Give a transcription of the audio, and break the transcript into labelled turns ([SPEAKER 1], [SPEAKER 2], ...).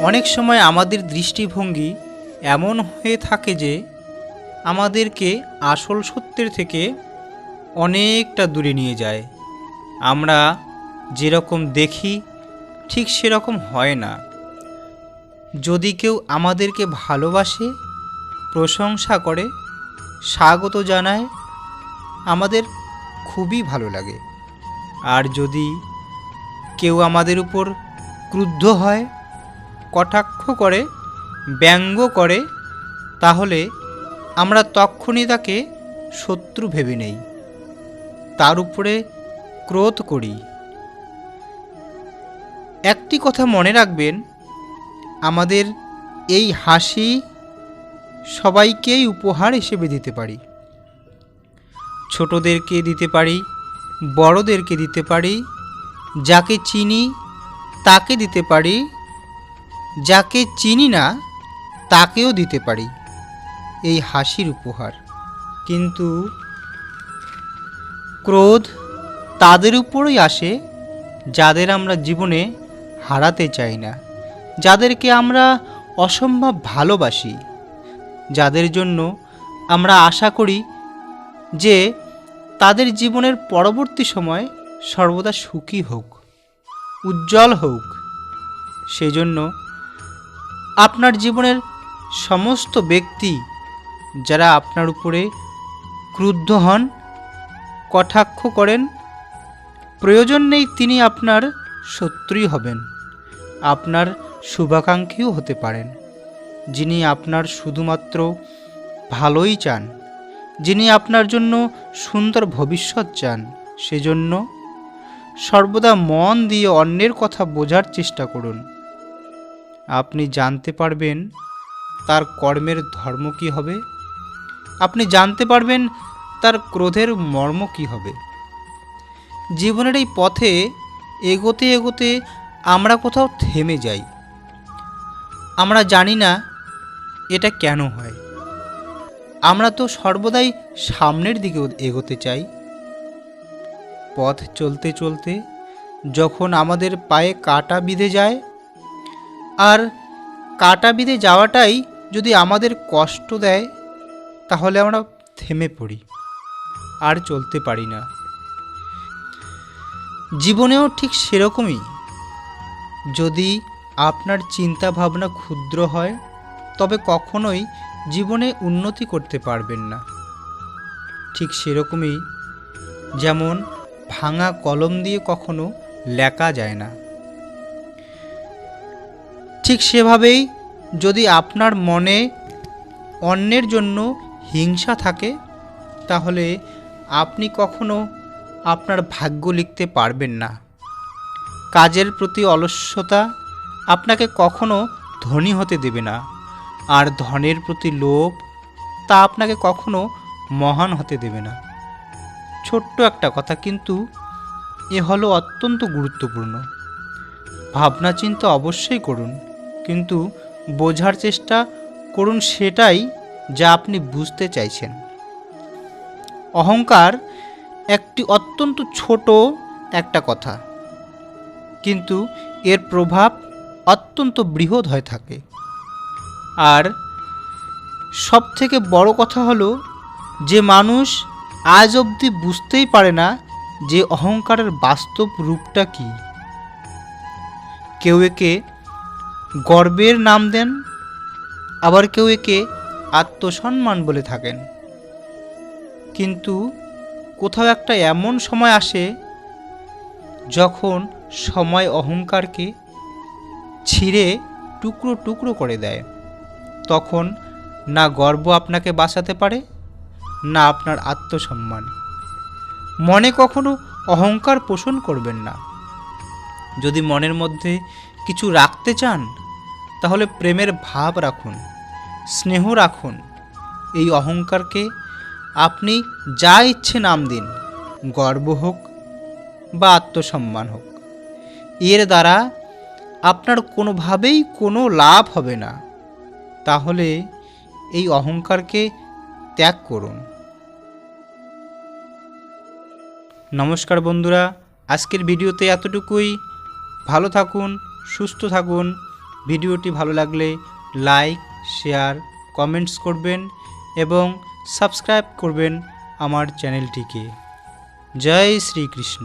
[SPEAKER 1] অনেক সময় আমাদের দৃষ্টিভঙ্গি এমন হয়ে থাকে যে আমাদেরকে আসল সত্যের থেকে অনেকটা দূরে নিয়ে যায়। আমরা যেরকম দেখি, ঠিক সেরকম হয় না। যদি কেউ আমাদেরকে ভালোবাসে, প্রশংসা করে, স্বাগত জানায়, আমাদের খুবই ভালো লাগে। আর যদি কেউ আমাদের উপর ক্রুদ্ধ হয় কটাক্ষ করে, ব্যঙ্গ করে, তাহলে আমরা তক্ষুনি তাকে শত্রু ভেবে নেই। তার উপরে ক্রোধ করি। একটি কথা মনে রাখবেন, আমাদের এই হাসি সবাইকেই উপহার হিসেবে দিতে পারি। ছোটদেরকে দিতে পারি, বড়দেরকে দিতে পারি, যাকে চিনি তাকে দিতে পারি যাকে চিনি না, তাকেও দিতে পারি। এই হাসির উপহার। কিন্তু ক্রোধ তাদের উপরই আসে, যাদের আমরা জীবনে হারাতে চাই না। যাদেরকে আমরা অসম্ভব ভালোবাসি। যাদের জন্য আমরা আশা করি যে তাদের জীবনের পরবর্তী সময় সর্বদা সুখী হোক, উজ্জ্বল হোক। সেজন্য আপনার জীবনের সমস্ত ব্যক্তি যারা আপনার উপরে ক্রুদ্ধ হন, কটাক্ষ করেন, প্রয়োজন নেই তিনি আপনার শত্রুই হবেন, আপনার শুভাকাঙ্ক্ষীও হতে পারেন, যিনি আপনার শুধুমাত্র ভালোই চান, যিনি আপনার জন্য সুন্দর ভবিষ্যৎ চান, সেজন্য সর্বদা মন দিয়ে অন্যের কথা বোঝার চেষ্টা করুন। আপনি জানতে পারবেন তার কর্মের ধর্ম কী হবে। আপনি জানতে পারবেন তার ক্রোধের মর্ম কী হবে। জীবনের এই পথে এগোতে এগোতে আমরা কোথাও থেমে যাই। আমরা জানি না এটা কেন হয়। আমরা তো সর্বদাই সামনের দিকে এগোতে চাই। পথ চলতে চলতে যখন আমাদের পায়ে কাটা বিঁধে যায় আর কাটা বিঁধে যাওয়াটাই যদি আমাদের কষ্ট দেয়, তাহলে আমরা থেমে পড়ি, আর চলতে পারি না। জীবনেও ঠিক সেরকমই। যদি আপনার চিন্তা ভাবনা ক্ষুদ্র হয়, তবে কখনোই জীবনে উন্নতি করতে পারবেন না। ঠিক সেরকমই, যেমন ভাঙা কলম দিয়ে কখনো লেখা যায় না। ঠিক সেভাবেই যদি আপনার মনে অন্যের জন্য হিংসা থাকে, তাহলে আপনি কখনো আপনার ভাগ্য লিখতে পারবেন না। কাজের প্রতি অলস্যতা আপনাকে কখনো ধনী হতে দেবে না। আর ধনের প্রতি লোভ তা আপনাকে কখনো মহান হতে দেবে না। ছোট্ট একটা কথা, কিন্তু এ হলো অত্যন্ত গুরুত্বপূর্ণ। ভাবনা চিন্তা অবশ্যই করুন। কিন্তু বোঝার চেষ্টা করুন সেটাই যা আপনি বুঝতে চাইছেন। অহংকার একটি অত্যন্ত ছোট একটা কথা। কিন্তু এর প্রভাব অত্যন্ত বৃহৎ হয়ে থাকে। আর সব থেকে বড় কথা হলো যে মানুষ আজ অবধি বুঝতেই পারে না যে অহংকারের বাস্তব রূপটা কী। কেউ একে গর্বের নাম দেন, আবার কেউ একে আত্মসম্মান বলে থাকেন। কিন্তু কোথাও একটা এমন সময় আসে যখন সময় অহংকারকে ছিঁড়ে টুকরো টুকরো করে দেয়। তখন না গর্ব আপনাকে বাঁচাতে পারে, না আপনার আত্মসম্মান। মনে কখনো অহংকার পোষণ করবেন না। যদি মনের মধ্যে কিছু রাখতে চান তাহলে প্রেমের ভাব রাখুন, স্নেহ রাখুন, এই অহংকারকে আপনি যা ইচ্ছে নাম দিন, গর্ব হোক বা আত্মসম্মান হোক। এর দ্বারা আপনার কোনোভাবেই কোনো লাভ হবে না। তাহলে এই অহংকারকে ত্যাগ করুন। নমস্কার বন্ধুরা, আজকের ভিডিওতে এতটুকুই। ভালো থাকুন, সুস্থ থাকুন। ভিডিওটি ভালো লাগলে লাইক শেয়ার কমেন্টস করবেন এবং সাবস্ক্রাইব করবেন আমার চ্যানেলটিকে। জয় শ্রীকৃষ্ণ।